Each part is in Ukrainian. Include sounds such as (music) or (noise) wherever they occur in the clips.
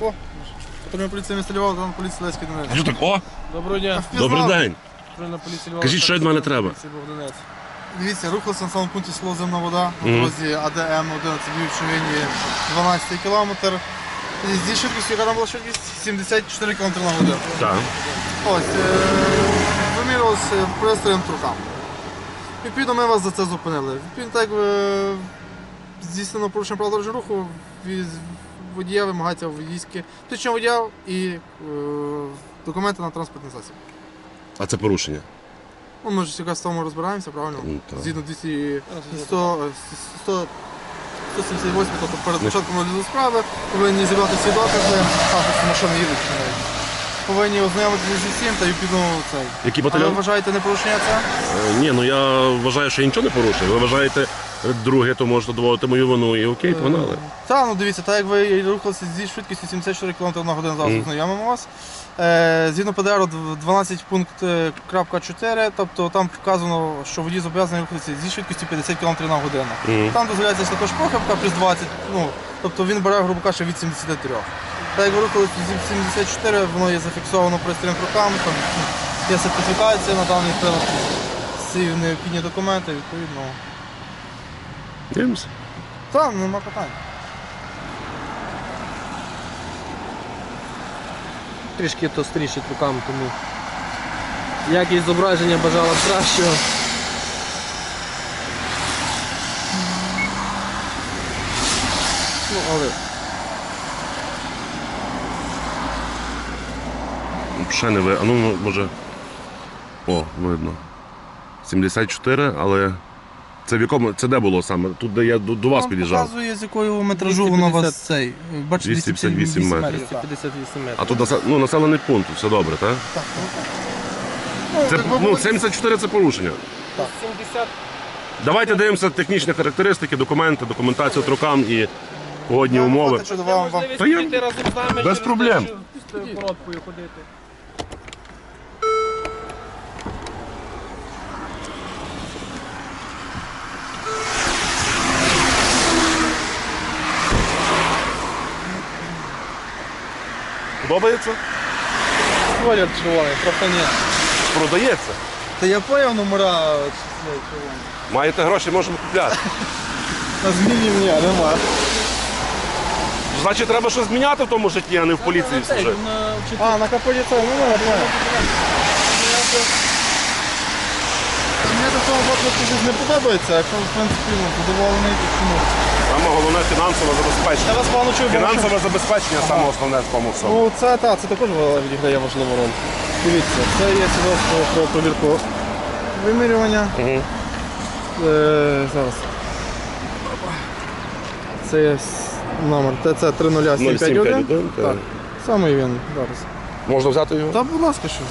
О, патрульна поліція міста Львова, там поліція Леський Донець. Що так? О, Доброго дня. добрий день. Патрульна поліція Львова. Кажіть, що від мене треба? Поліція Богданець. Дивіться, рухався на самому пункті село Земна вода на Мгм. дорозі АДМ 11 Львів Шовині 12 кілометр. І Зі швидкістю, яка там була швидкість 74 км на годину. Так. Ось, е, вимірювалося пристроєм трукам. Відповідно, ми вас за це зупинили. Відповідно, так як е, здійснено порушення правил дорожнього руху, водія вимагається водійське посвідчення водія і е, документи на транспортний засіб. А це порушення. Ну, ми ж якраз в тому розбираємося, правильно? Ну, так. Згідно 200, 100, 100, 178, тобто перед початком розгляду справи повинні зібрати всі докази, також машини їдуть. чи не. Повинні ознайомитися зі всім та відповідно цей. Який А ви батальйон? вважаєте не порушення це? Е, Ні, ну я вважаю, що я нічого не порушив. Ви вважаєте друге, то можете доводити мою вину і окей, погнали. Так, ну дивіться, так як ви рухалися зі швидкістю 74 км на годину, зараз Мгм. ознайомимо вас. Е, згідно ПДР 12 пункт е, крапка 4, тобто там вказано, що водій зобов'язаний рухатися зі швидкістю 50 км на годину. Мгм. Там дозволяється також похибка плюс 20, ну, тобто він бере, грубо кажучи, від 73. Так як ви рухалися зі 74, воно є зафіксовано пристроєм руками, там є сертифікація на даний прилад, всі необхідні документи, відповідно. Дивимося. Там нема питань. Трішки то стрішить руками, тому якість зображення бажала б кращого. Ну, але Ще не ви. А ну, може. О, видно. 74, але. Це в якому. Це де було саме? Тут, де я до, до вас під'їжджав. Показує, з якою метражу воно у вас 250. цей. Бачите, 258 метрів. 258 метрів. А тут ну, населений пункт, все добре, так? Так, ну, Це, ну, 74 це порушення. 70 Давайте дивимося технічні характеристики, документи, документацію трукам і погодні умови. Що вам, вам... можливість Та я- піти разом з нами без через проблем. що з короткою ходити. Подобається? Колір червоний, просто ні. Продається. Та я поняв номера число червоні. Маєте гроші, можемо купляти. На зміні ні, нема. Значить, треба щось зміняти в тому житті, а не в поліції служити. А, на капоті це, ну не поняв. Мені до цього випадку щось не подобається, якщо в принципі ну, задоволений, то чому? Саме головне фінансове Я забезпечення. вас погано чую, бо Фінансове забезпечення саме основне в тому всьому. Ну це так, це також відіграє важливу роль. Дивіться, це є свідоцтво про провірку вимірювання. Мгм. Е, зараз. Це є с- номер ТЦ 3051. 0751, так. Так. Саме він зараз. Можна взяти його? Та будь ласка, що ж.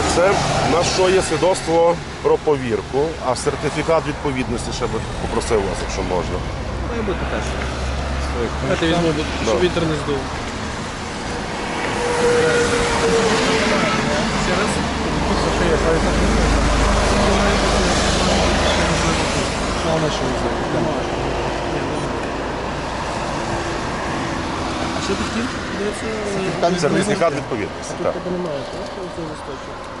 це у нас що є свідоцтво про повірку, а сертифікат відповідності ще би попросив вас, якщо можна. Має бути теж. Давайте візьму, щоб вітер не здув. Ще раз. А вона що не А що ти хотів? Сертифікат відповідності. Так. тебе немає, так? Листочок.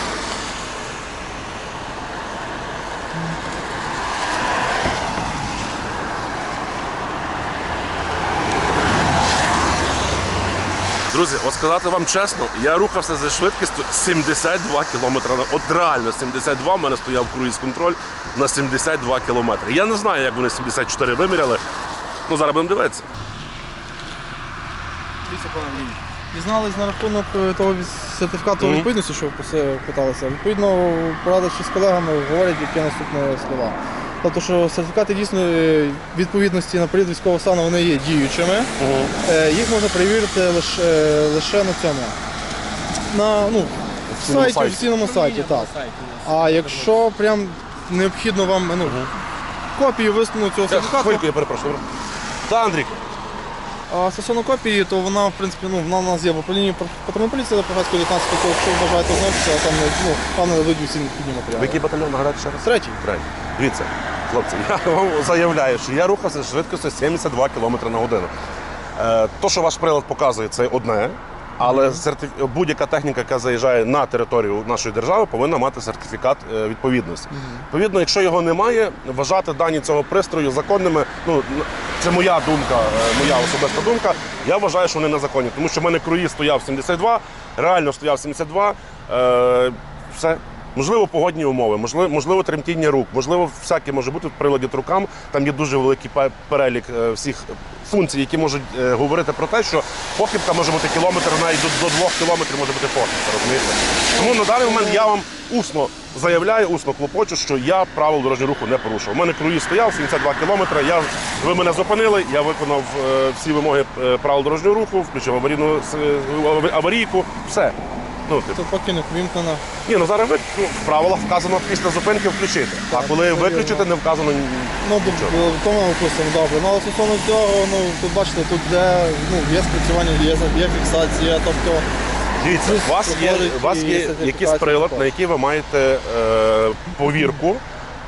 сказати вам чесно, я рухався за швидкістю 72 км от реально 72, в мене стояв круїз-контроль на 72 км. Я не знаю, як вони 74 виміряли. Ну зараз будемо дивитися. Дізнались на рахунок е, того сертифікату Мгм. відповідності, що ви питалися. Відповідно, порадивши з колегами, говорять, які наступні слова. Тобто, що сертифікати дійсно е, відповідності на період військового стану вони є діючими. Е, Їх можна перевірити лише, е, лише на цьому. На ну, Офіційному сайті, сайті. офіційному сайті, так. А якщо прям необхідно вам ну, копію висновку цього сертифікату, Хвильку, я перепрошую. Та, Андрік, А стосовно копії, то вона, в принципі, ну, вона у нас є в управлінні патрульної поліції до Погацької 19 то якщо ви бажаєте ознайомитися, там, ну, там не дадуть всі необхідні матеріали. який батальйон нагадайте ще раз? Третій. Третій. Дивіться, хлопці, я вам заявляю, що я рухався з швидкістю 72 км на годину. Е, то, що ваш прилад показує, це одне. Але сертиф- будь-яка техніка, яка заїжджає на територію нашої держави, повинна мати сертифікат е, відповідності. Відповідно, якщо його немає, вважати дані цього пристрою законними. Ну це моя думка, е, моя особиста думка. Я вважаю, що вони незаконні, тому що в мене круїз стояв 72, реально стояв 72. Е, все. Можливо, погодні умови, можливо, можливо, тремтіння рук, можливо, всяке може бути в приладі трукам. Там є дуже великий пе- перелік е, всіх функцій, які можуть е, говорити про те, що похибка може бути кілометр, навіть до, двох кілометрів може бути похибка. Розумієте? Тому на даний момент я вам усно заявляю, усно клопочу, що я правил дорожнього руху не порушував. У мене круїз стояв 72 кілометри. Я ви мене зупинили. Я виконав е, всі вимоги правил дорожнього руху, включив аварійну аварійку. Все. Ну, типу. Це поки не вимкнено. Ні, ну зараз ви ну, в правилах вказано після зупинки включити. А коли це виключити, вірно. не вказано. Ну, до- в тому випустимо, добре. Ну, але стосовно цього, ну, тут бачите, тут де, ну, є спрацювання, є, є фіксація, тобто, Дивіться, у вас є, у вас і є сертифікація якийсь прилад, також. на який ви маєте е, повірку,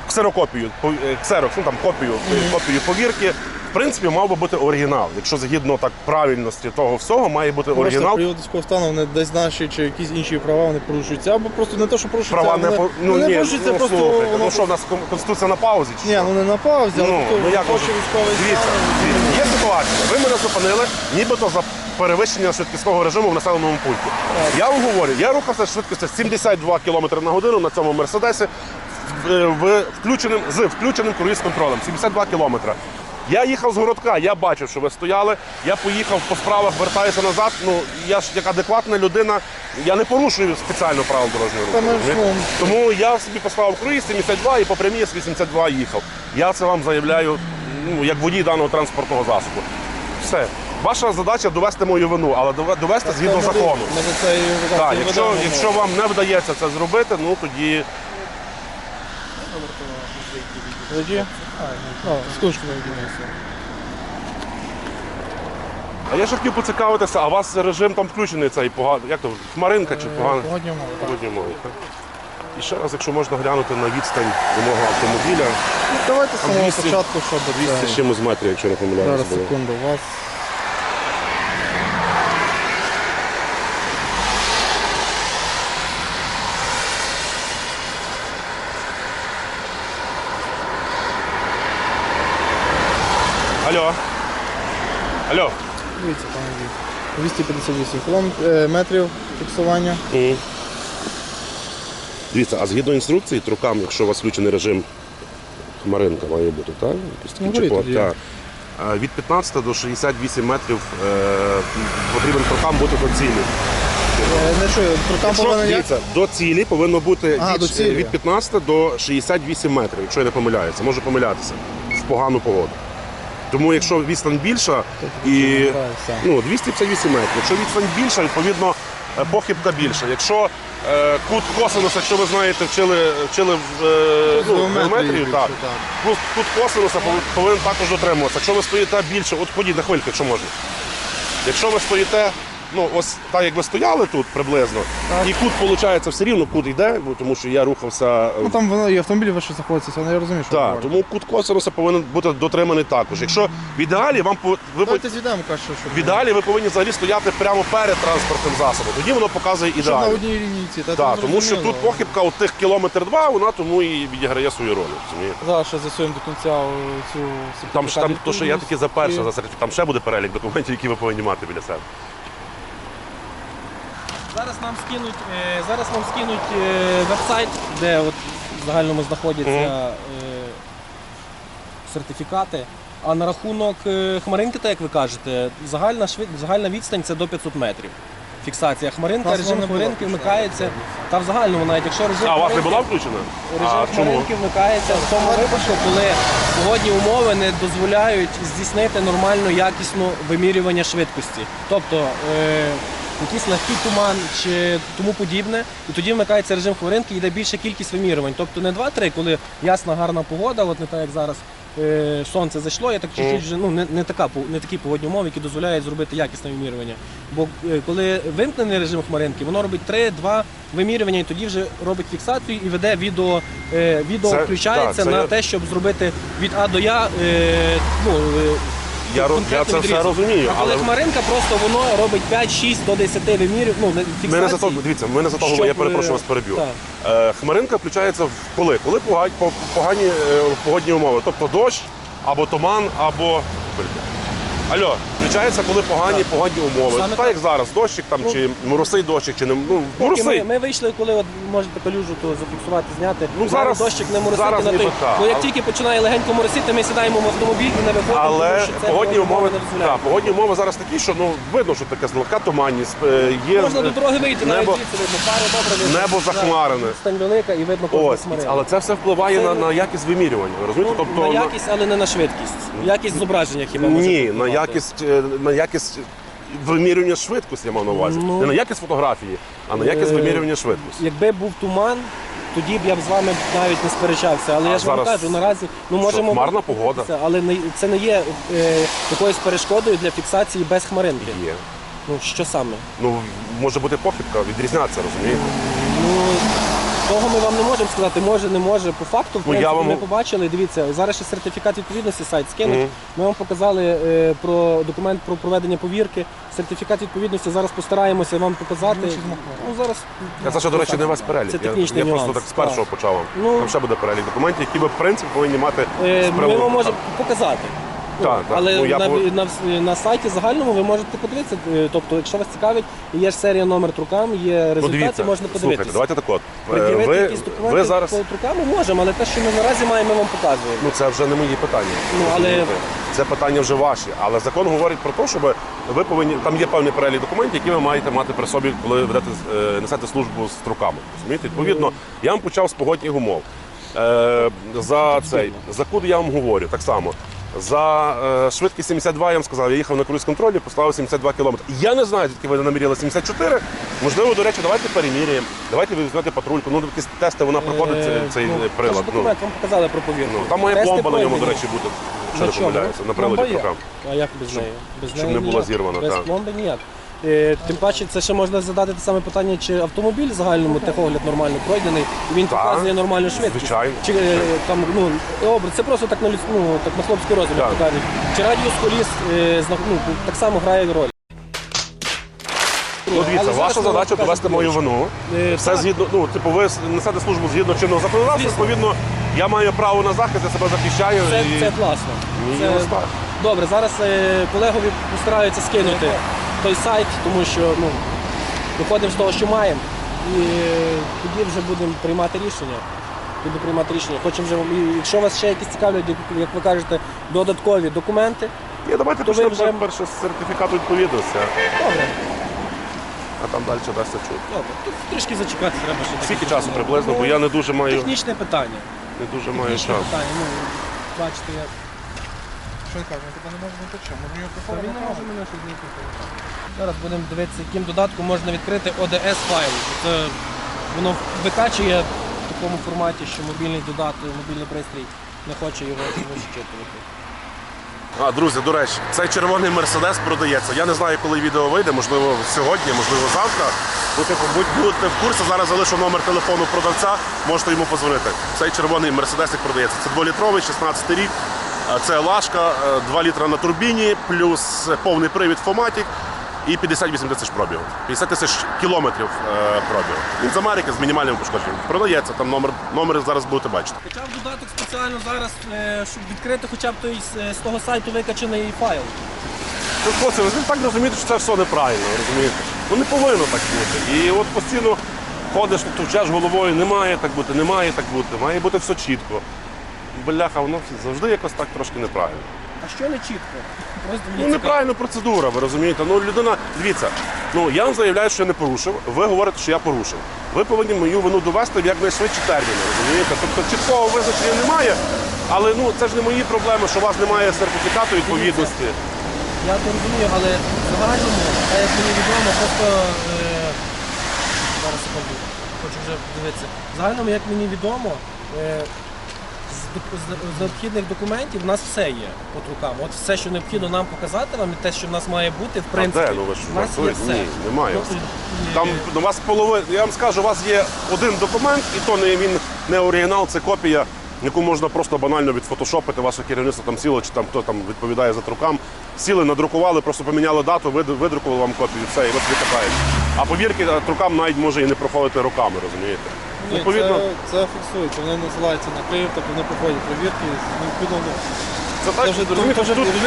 ксерокопію, по- е, ксерокс, ну там копію, е, копію повірки. В принципі, мав би бути оригінал. Якщо згідно так правильності того всього, має бути Просто оригінал. період військового стану вони десь наші чи якісь інші права вони порушуються, або просто не те, що порушуються, Права не вони, по ну не ні, порушуються, ну, просто слухайте, воно... ну що в нас конституція на паузі? Чи Ні, що? ну не на паузі, але Ну, ну як хоче військовий Дивіться, дивіться, є ситуація. Ви мене зупинили, нібито за перевищення швидкісного режиму в населеному пункті. Я вам говорю, я рухався швидкістю 72 км на годину на цьому мерседесі в, в включеним з включеним круїз-контролем. 72 км. Я їхав з городка, я бачив, що ви стояли. Я поїхав по справах, вертаюся назад. Ну я ж як адекватна людина, я не порушую спеціально правил дорожнього руху. Тому я собі поставив круїз 72 і по прямій з 82 їхав. Я це вам заявляю ну, як водій даного транспортного засобу. Все. Ваша задача довести мою вину, але дове- довести згідно закону. Так, якщо, якщо вам не вдається це зробити, ну тоді А, скучно відмовився. А я ще хотів поцікавитися, а у вас режим там включений цей поганий, Як то? Хмаринка чи погана? Погодні умови, так. Погодні умови, так? І ще раз, якщо можна глянути на відстань до мого автомобіля, Ну, Давайте з самого 200 початку, щоб 200 з чимось метрів, якщо не помиляюся. Зараз було. секунду, у вас. Алло. Алло. Дивіться, пане Андрій. 258 кілометрів, метрів фіксування. Мгм. Дивіться, а згідно інструкції, трукам, якщо у вас включений режим хмаринка має бути, так? Якийсь такий говоріть чехол, тоді. так. А Від 15 до 68 метрів е, потрібен трукам бути до цілі. Е, Не чую, трукам Якщо, повинен як? дивіться, до цілі повинно бути А, від, до цілі. від 15 до 68 метрів, якщо я не помиляюся. Можу помилятися в погану погоду. Тому якщо відстань більша і все. ну, 258 метрів. Якщо відстань більша, відповідно е, похибка більша. Якщо е, кут косинуса, якщо ви знаєте, вчили, вчили в е, ну, Геометрію так. кут косинуса повинен також дотримуватися. Якщо ви стоїте більше, от ходіть на хвильку, якщо можна. Якщо ви стоїте, ну ось так як ви стояли тут приблизно, і кут виходить все рівно, кут йде, тому що я рухався. е, Ну там воно і автомобілі вище знаходяться, але я розумію, що так, тому кут косинуса повинен бути дотриманий також. Якщо в ідеалі вам ви Давайте звідемо каже, що в ідеалі ви повинні взагалі стояти прямо перед транспортним засобом. Тоді воно показує щоб на одній лінійці. Та Так, тому що тут похибка от тих кілометр два, вона тому і відіграє свою роль. розумієте? Зараз ще з'ясуємо до кінця цю Там там то, що я таки за перше за за там ще буде перелік документів, які ви повинні мати біля себе. Зараз нам скинуть, е, зараз нам скинуть е, веб-сайт, де от в загальному знаходяться е, сертифікати. А на рахунок е, хмаринки, так як ви кажете, загальна швид... загальна відстань це до 500 метрів. Фіксація хмаринка, режим хмаринки вмикається. Та в загальному навіть якщо режим А у вас не була включена? Режим А чому? хмаринки вмикається в тому випадку, коли погодні умови не дозволяють здійснити нормально якісне вимірювання швидкості. Тобто е, якийсь легкий туман чи тому подібне, і тоді вмикається режим хмаринки йде більша кількість вимірювань. Тобто не 2-3, коли ясна гарна погода, от не так як зараз. е, Сонце зайшло, я так чуть-чуть вже ну не, не така не такі погодні умови, які дозволяють зробити якісне вимірювання. Бо е, коли вимкнений режим хмаринки, воно робить 3-2 вимірювання, і тоді вже робить фіксацію і веде відео. е, Відео Це- включається так, це на я- те, щоб зробити від А до Я. е, Ну, е, Я, я це все розумію, А коли але хмаринка, просто воно робить 5-6 до 10 вимірів. Ну, фіксації. ми не за то, дивіться, ми не за того, Щоб, я перепрошую е, вас переб'ю. Е, Хмаринка включається в коли? Коли погані, погані е, погодні умови, тобто дощ, або туман, або. Алло, включається, коли погані погодні умови. Саме так, так. як зараз, дощик там, Ну, чи моросий дощик, чи не ну, Поки ми, ми вийшли, коли от можете калюжу то зафіксувати, зняти. Ну, зараз- дощик не моросити зараз на той. так, Бо як але- тільки починає легенько моросити, ми сідаємо в автомобіль і не виходимо, Але тому що це погодні умови, не так, погодні умови зараз такі, що ну видно, що таке злегка туманність. е, Є Можна до дороги вийти, навіть небо, звідси видно, добре видно. небо захмарене. Стань велика і видно кожну Ось, смарину. але це все впливає Це- на, на якість вимірювання. ви Розумієте? Ну, тобто на якість, але не на швидкість. Якість зображення хіба може ні, на впливати. якість е, на якість вимірювання швидкості я мав на увазі. Ну, не на якість фотографії, а на якість е, вимірювання швидкості. Якби був туман, тоді б я б з вами навіть не сперечався. Але А я ж вам зараз кажу, наразі ну можемо хмарна погода. Це, але не це не є е, якоюсь перешкодою для фіксації без хмаринки. Є. Ну що саме? Ну може бути похибка, відрізнятися, розумієте? Ну того ми вам не можемо сказати, може, не може. По факту, в Ну, я принципі, вам- ми побачили. Дивіться, зараз ще сертифікат відповідності сайт скинуть. Мгм. Ми вам показали е, про документ про проведення повірки. Сертифікат відповідності зараз постараємося вам показати. Ну зараз Я це ще, до речі, не весь перелік. Це Я, технічний я просто нюанс, так з першого так. почав. Ну- Там ще буде перелік документів, які ви в принципі повинні мати Е, з Ми приводу- вам можемо показати. Так, так. Але Ну, я на, по- на, на сайті загальному ви можете подивитися. е, Тобто, якщо вас цікавить, є ж серія номер трукам, є результати, можна слухайте, подивитися. давайте так от. Е, Пред'явити Ви, якісь документи ви зараз. по трукам можемо, але те, що ми наразі маємо, ми вам показуємо. Ну це вже не мої питання. Ну, але- Розумієте? це питання вже ваші. Але закон говорить про те, щоб ви повинні там є певний перелік документів, які ви маєте мати при собі, коли ведете е, несете службу з труками. Розумієте? Відповідно, я вам почав з погодних умов. Е, за цей за куди я вам говорю, так само. За е, швидкість 72 я вам сказав, я їхав на круїз контролі, поставив 72 км. Я не знаю, звідки ви наміряли 74. Можливо, до речі, давайте переміряємо. Давайте візьмете патрульку. Ну, якісь тести вона проходить цей, цей ну, прилад. Ну, вам показали про повірку. Ну, там має пломба на ньому, до речі, бути, що не помиляюся, на приладі програм. А як без неї? Без щоб неї не було зірвана. Без так. пломби ніяк. Е, Тим паче, це ще можна задати те саме питання, чи автомобіль в загальному техогляд нормально пройдений, і він показує нормальну швидкість. звичайно. Чи е, там ну добре, це просто так на людсь- ну, так на хлопський Так. то. Чи радіус коліс е, зна- ну, так само грає роль. Ну, дивіться, Але зараз ваша ми вам задача покажемо довести мою вину. Е, Все так. згідно, ну, типу, ви несете службу згідно чинного законодавства, Звісно. відповідно, я маю право на захист, я себе захищаю. Це, і... це класно. Ні, Це- ось так. Добре, зараз е, колегові постараються скинути той сайт, тому що ну, виходимо з того, що маємо. І е, тоді вже будемо приймати рішення. Будемо приймати рішення. Хочемо вже, якщо вас ще якісь цікавлять, як- ви кажете, додаткові документи, Ні, давайте То ви почнемо вже- перше з сертифікату відповідності, добре, а там далі дасться чути. добре. Тут трішки зачекати треба ще. Скільки часу приблизно, бо я не дуже маю, Технічне питання. не дуже маю Технічне часу. питання. Ну, бачите, як. Що я кажу, ми тебе не можемо бути чим? Ми його Та він не може мене щось знайти. Зараз будемо дивитися, яким додатком можна відкрити ODS файл. Це воно викачує в такому форматі, що мобільний додаток, мобільний пристрій не хоче його зчитувати. А, друзі, до речі, цей червоний мерседес продається. Я не знаю, коли відео вийде, можливо, сьогодні, можливо, завтра. Ну, типу, будь будьте в курсі, зараз залишу номер телефону продавця, можете йому позвонити. Цей червоний мерседесик продається. Це 2-літровий, 16 рік. Е, Це лашка, е, 2 літра на турбіні, плюс повний привід Фоматік і 58 тисяч пробігу. 50 тисяч кілометрів е, пробігу. Він з Америки з мінімальним пошкодженням. Продається, там номер, номери зараз будете бачити. Почав додаток спеціально зараз, е, щоб відкрити хоча б той з, того сайту викачаний файл. Ну, хлопці, ви так розумієте, що це все неправильно, розумієте? Ну не повинно так бути. І от постійно ходиш, товчеш головою, не має так бути, не має так бути, має бути все чітко. Бляха, воно завжди якось так трошки неправильно. А що не чітко? Просто мені Ну, цікаво. неправильна процедура, ви розумієте? Ну, людина, дивіться, ну я вам заявляю, що я не порушив, ви говорите, що я порушив. Ви повинні мою вину довести в якнайшвидші терміни, розумієте? Тобто чіткого визначення немає, але ну це ж не мої проблеми, що у вас немає сертифікату відповідності. Я то розумію, але загальному, так як мені відомо, просто е, зараз секунду, хочу вже дивитися. В загальному, як мені відомо, е, з, необхідних документів у нас все є по рукам. От все, що необхідно нам показати вам, і те, що в нас має бути, в принципі, де? Ну, ви ж в нас є все. Ні, немає. Ну, Там у вас половина. Я вам скажу, у вас є один документ, і то не він не оригінал, це копія, яку можна просто банально відфотошопити. Ваше керівництво там сіло, чи там хто там відповідає за трукам. Сіли, надрукували, просто поміняли дату, вид- видрукували вам копію, все, і ви катаєте. А повірки, трукам навіть може і не проходити роками, розумієте? Ні, Відповідно, це, це фіксується, вони називаються на Київ, тобто вони проходять перевірки. Відповідно, ну, це це вже,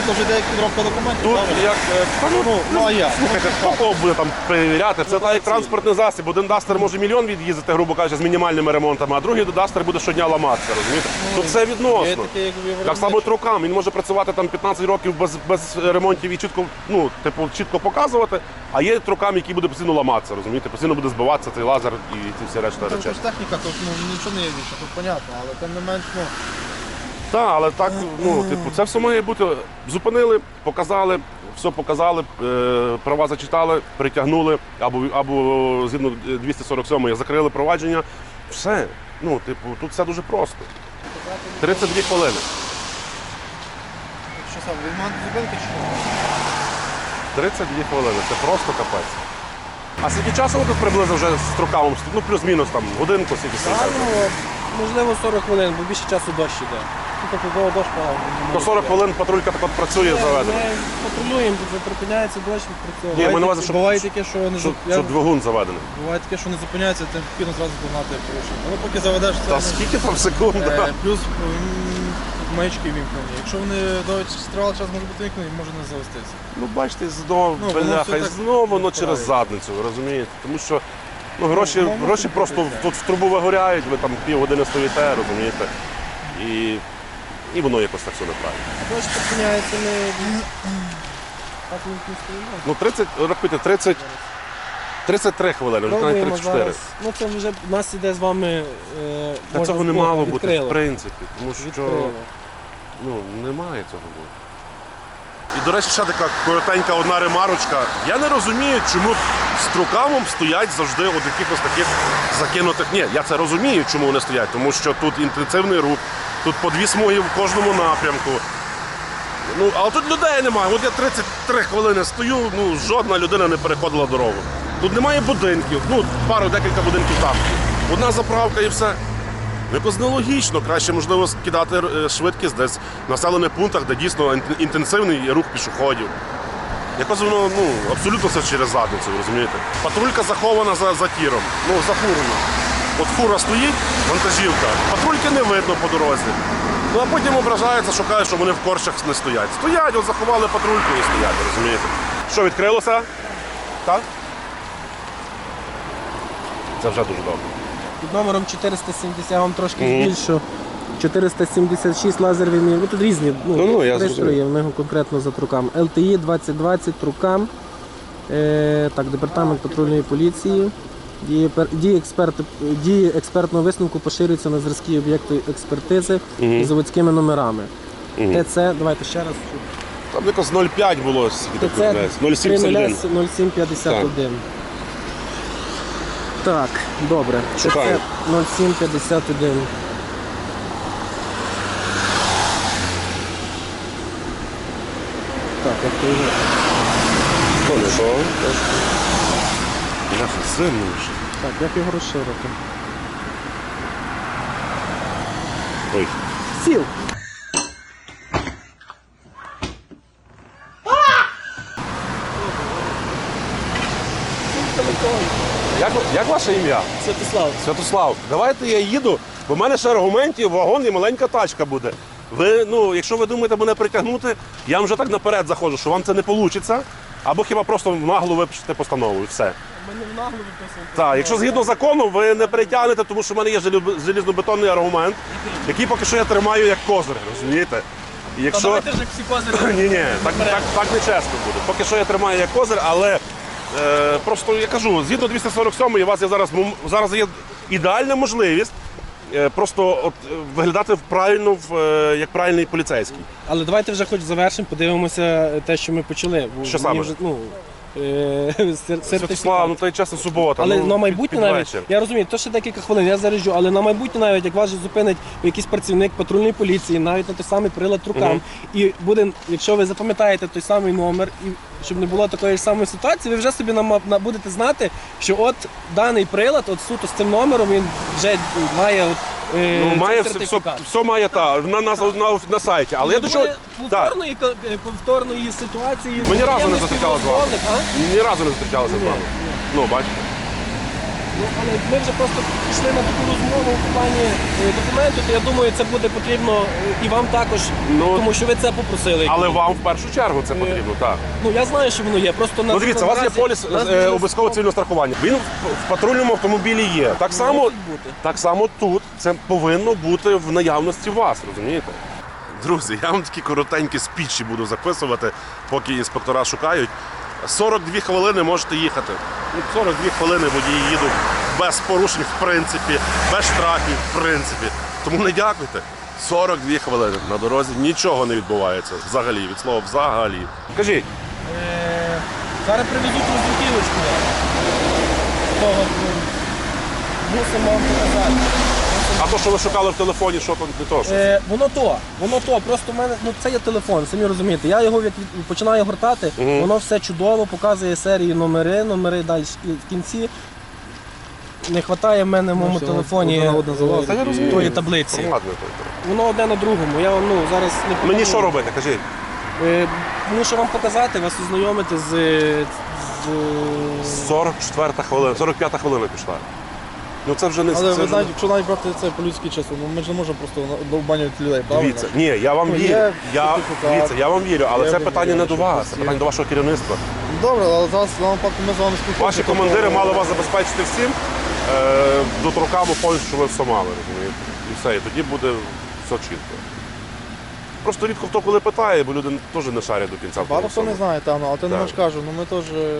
це вже деяка підробка документів. тут правильно? як е, та ну, Ну, ну, а як? Слухайте, хто кого буде там перевіряти? Це як транспортний засіб. Один дастер може мільйон від'їздити, грубо кажучи, з мінімальними ремонтами, а другий дастер буде щодня ламатися, розумієте? Тут все Є відносно. таке, як ви Так само трукам, він може працювати там 15 років без, без ремонтів і чітко, ну, типу, чітко показувати, а є трукам, який буде постійно ламатися, розумієте? Постійно буде збиватися цей лазер і ці всі решта Це речей. ж техніка, тут ну, нічого не є більше, тут понятно, але тим не менш, ну, Так, але так, ну, типу, це все має бути. Zупинили, показали, все показали, е, права зачитали, притягнули, або, або згідно 247 закрили провадження. Все. Ну, типу, тут все дуже просто. 32 хвилини. що саме, відман зупинки чи що? 32 хвилини. Це просто капець. А скільки часу ви тут приблизно вже з трукавом? Ну, плюс-мінус там годинку, скільки скільки? Загальному, можливо, 40 хвилин, бо більше часу дощ іде. Ну, тобто до дощ падає. 40 хвилин патрулька так от працює заведена. Ми патрулюємо, тут припиняється дощ, відпрацьовує. Ні, ми на увазі, щоб, Буває таке, що не зуп- я- щоб двигун заведений. Буває таке, що не зупиняється, ти необхідно зразу догнати порушення. Але поки заведеш, це Та скільки там секунд? Е, плюс м, маячки вімкнені. Якщо вони довгий тривалий час можуть бути вімкнені, може не завестися. Ну, бачите, знову, Ну, воно бляха, все і так знову воно через задницю, ви розумієте? Тому що ну, гроші, Ну, воно гроші просто тут в трубу вигоряють, ви там півгодини стоїте, розумієте? І, і воно якось так все неправильно. Дощ припиняється не... Так не стоїмо. Ну, 30, рахуйте, 30, 33 хвилини, вже навіть 34. зараз. Ну це вже в нас іде з вами. Е, Та можна цього не збоку, мало бути, в принципі, тому що Відкрили. ну, немає цього бути. І, до речі, ще така коротенька одна ремарочка. Я не розумію, чому з трукамом стоять завжди от якихось таких закинутих. Ні, я це розумію, чому вони стоять, тому що тут інтенсивний рух, тут по дві смуги в кожному напрямку. Ну, але тут людей немає. От я 33 хвилини стою, ну жодна людина не переходила дорогу. Тут немає будинків, ну, пару декілька будинків там. Одна заправка і все. Ну, Якось нелогічно, краще можливо скидати е, швидкість десь в населених пунктах, де дійсно інтенсивний рух пішоходів. Якось воно ну, абсолютно все через задницю, розумієте? Патрулька захована за, за тіром, ну, захурена. От фура стоїть, вантажівка, патрульки не видно по дорозі. Ну а потім ображаються, що кажуть, що вони в корчах не стоять. Стоять, от заховали патрульку і стоять, розумієте? Що, відкрилося? Так? Це вже дуже добре. Під номером 470 я вам трошки Мгм. збільшу. 476 лазер вимір. Ну тут різні ну, Ну, ну, пристрої, в нього конкретно за трукам. LTI 2020 трукам. Е, так, департамент патрульної поліції. Дії, пер- дії, експертного висновку поширюються на зразки об'єкту експертизи Мгм. з заводськими номерами. Мгм. ТЦ, давайте ще раз. Там якось 0,5 було, скільки ТЦ десь, 0,71. 0751. Так, добре. Шукаю. ТЦ 0751. Так, активно. То то. Бляха, зимно вже. Так, як його розширити? Ой. Сіл! Як, як ваше ім'я? Святослав. Святослав, давайте я їду, бо в мене ще аргументів, вагон і маленька тачка буде. Ви, ну, якщо ви думаєте мене притягнути, я вам вже так наперед заходжу, що вам це не вийде. Або хіба просто нагло випишете постанову і все. Ми не в нагло виписуємо. Так, якщо згідно закону, ви не перетягнете, тому що в мене є желю- залізнобетонний аргумент, який поки що я тримаю як козир, розумієте? І Та якщо... давайте ж як всі козирі. (clears throat) Ні, ні, так, так, так не чесно буде. Поки що я тримаю як козир, але е, просто я кажу, згідно 247 у вас є зараз, мом- зараз є ідеальна можливість просто от, е, виглядати правильно в, е, як правильний поліцейський. Але давайте вже хоч завершимо, подивимося те, що ми почали. Що мені саме? Вже, ну, е, (laughs) Святослав, сертифікат. ну та й часна субота. Але ну, на майбутнє під навіть, вечір. я розумію, то ще декілька хвилин, я заряджу, але на майбутнє навіть, як вас же зупинить якийсь працівник патрульної поліції, навіть на той самий прилад рукам, і буде, якщо ви запам'ятаєте той самий номер, і щоб не було такої ж самої ситуації, ви вже собі нам на- будете знати, що от даний прилад, от суто з цим номером, він вже має от, е, Ну, має все, все, сертифікат. все має та, на, на, на, на сайті. Але я до чого. Повторної, ко- е, повторної ситуації. Ми ні разу не Приємний зустрічалися з вами. а? ні разу не зустрічалися з вами. Ну, бачите. Ну, але ми вже просто пішли на таку розмову плані е, документу, то я думаю, це буде потрібно е, і вам також, Ну, тому що ви це попросили. Але вам в першу чергу це потрібно, так. Ну я знаю, що воно є. Просто на Ну дивіться, у вас є поліс е, обов'язкового цивільного страхування. Він в, в патрульному автомобілі є. Так само, бути. так само тут це повинно бути в наявності вас, розумієте? Друзі, я вам такі коротенькі спічі буду записувати, поки інспектора шукають. 42 хвилини можете їхати. Ну, 42 хвилини водії їдуть без порушень, в принципі, без штрафів, в принципі. Тому не дякуйте. 42 хвилини на дорозі нічого не відбувається взагалі, від слова взагалі. Кажіть, Е, Зараз привезуть роздруківочку. Того ну, мусимо показати. а то, що ви шукали в телефоні, що то не то? Що? Е, воно то, воно то. Просто в мене ну це є телефон, самі розумієте. Я його від- починаю гортати, Мгм. воно все чудово, показує серії номери, номери далі в кінці. Не вистачає в мене в моєму телефоні е, тої таблиці. Ну. Воно одне на другому. Я вам ну зараз не покажу. Мені що робити, кажіть? Е, Мушу вам показати, вас ознайомити з, з 44 хвилина, 45 хвилина пішла. Ну це вже не Але це ви вже- знаєте, якщо навіть брати це по-людськи часу, ну ми ж не можемо просто обманювати людей, правильно? Дивіться, ні, я вам Ну, вірю. Я, сертифікат, дивіться, я вам вірю, але є це питання не до вас, це питання до вашого керівництва. Добре, але зараз на випадку ми з вами спілкуємося. Ваші командири мали вас забезпечити всім е, до руками повністю, що ви все мали, розумієте? І все, і тоді буде все чітко. Просто рідко хто коли питає, бо люди теж не шарять до кінця. Багато хто не знає, та, ну, але ти не Так. можеш кажу, ну ми теж. е,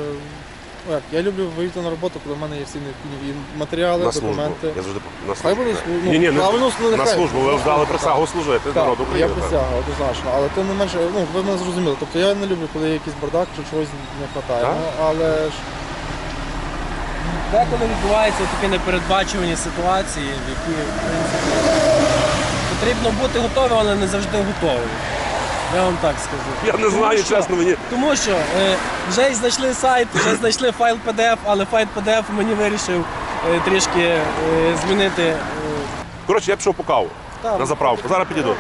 ну, як, Я люблю виїхати на роботу, коли в мене є всі необхідні і матеріали, На службу. документи. Я завжди на Хай службу. буде ну, Ні, ні, правильно, ну, на нехай. службу. Ви На вдали службу, присягу служити Так, народу я України. так. присягу, однозначно. Але тим не менше, ну ви мене зрозуміли. Тобто я не люблю, коли є якийсь бардак чи чогось не вистачає. Так. Ну, але ж Деколи відбуваються такі непередбачувані ситуації, в які в принципі, потрібно бути готовим, але не завжди готовим. Я вам так скажу. Я не знаю, що- чесно мені. Тому що е, вже й знайшли сайт, вже знайшли файл PDF, але файл PDF мені вирішив е, трішки е, змінити. Е, Коротше, я пішов по каву Та, на заправку. Зараз підійду.